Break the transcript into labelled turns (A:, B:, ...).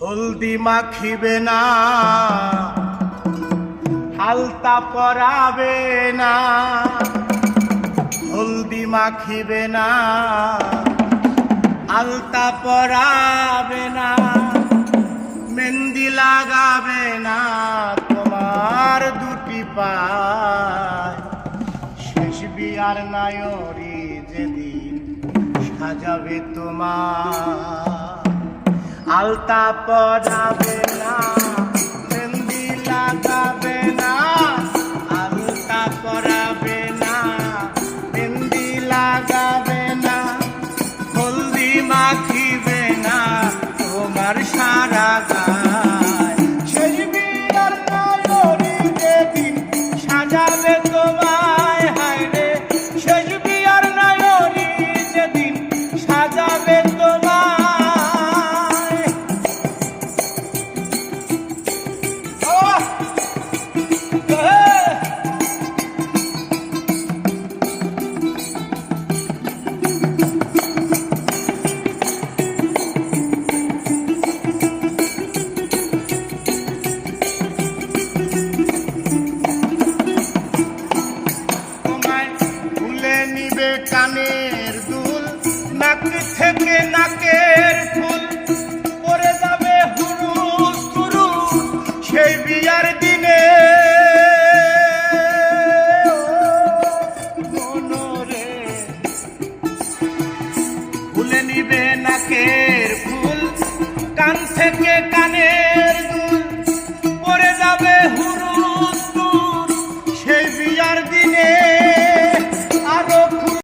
A: হলদি মাখিবে না, হালতা পরাবে না, হলদি মাখিবে না আলতা পরাবে না, মেহেন্দি লাগাবে না, তোমার দুটি পায়। শেষ বিয়ার নায়রি যেদিন সাজাবে তোমার। আলতা পরাবে না। নিবে কানের দুল, নাক থেকে নাকের ফুল। পরে যাবে হুরু সুরু সেই বিয়ার দিনে। নিবে নাকের ফুল, কান থেকে কানের দুল। পরে যাবে হুরু সেই বিয়ার দিনে।